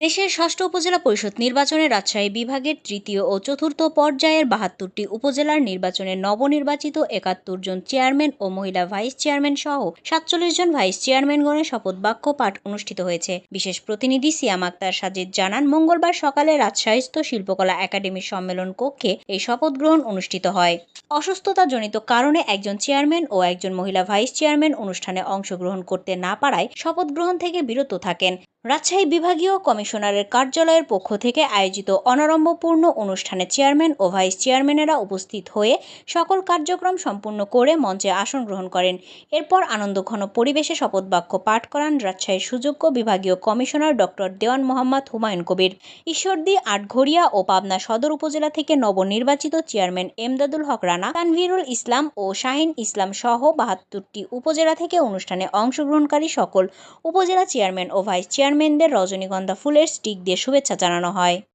দেশের ষষ্ঠ উপজেলা পরিষদ নির্বাচনে রাজশাহী বিভাগের তৃতীয় ও চতুর্থ পর্যায়ের বাহাত্তরটি উপজেলার নির্বাচনে নবনির্বাচিত একাত্তর জন চেয়ারম্যান ও মহিলা ভাইস চেয়ারম্যান সহ সাতচল্লিশ জন ভাইস চেয়ারম্যানগণের শপথ বাক্য পাঠ অনুষ্ঠিত হয়েছে। বিশেষ প্রতিনিধি সিয়াম আক্তার সাজিদ জানান, মঙ্গলবার সকালে রাজশাহীস্থ শিল্পকলা একাডেমির সম্মেলন কক্ষে এই শপথ গ্রহণ অনুষ্ঠিত হয়। অসুস্থতাজনিত কারণে একজন চেয়ারম্যান ও একজন মহিলা ভাইস চেয়ারম্যান অনুষ্ঠানে অংশগ্রহণ করতে না পারায় শপথ গ্রহণ থেকে বিরত থাকেন। রাজশাহী বিভাগীয় কমিশনারের কার্যালয়ের পক্ষ থেকে আয়োজিত অনারম্ভপূর্ণ অনুষ্ঠানে চেয়ারম্যান ও ভাইস চেয়ারম্যানেরা উপস্থিত হয়ে সকল কার্যক্রম সম্পূর্ণ করে মঞ্চে আসন গ্রহণ করেন। এরপর আনন্দঘন পরিবেশে শপথ বাক্য পাঠ করান রাজশাহীর সুযোগ্য বিভাগীয় কমিশনার ডক্টর দেওয়ান মোহাম্মদ হুমায়ুন কবির। ঈশ্বরদী, আটঘরিয়া ও পাবনা সদর উপজেলা থেকে নবনির্বাচিত চেয়ারম্যান এমদাদুল হক রানা, তানভীরুল ইসলাম ও শাহিন ইসলাম সহ বাহাত্তরটি উপজেলা থেকে অনুষ্ঠানে অংশগ্রহণকারী সকল উপজেলা চেয়ারম্যান ও ভাইস চেয়ারম্যানদের রজনীগন্ধা ফুলের স্টিক দিয়ে শুভেচ্ছা জানানো হয়।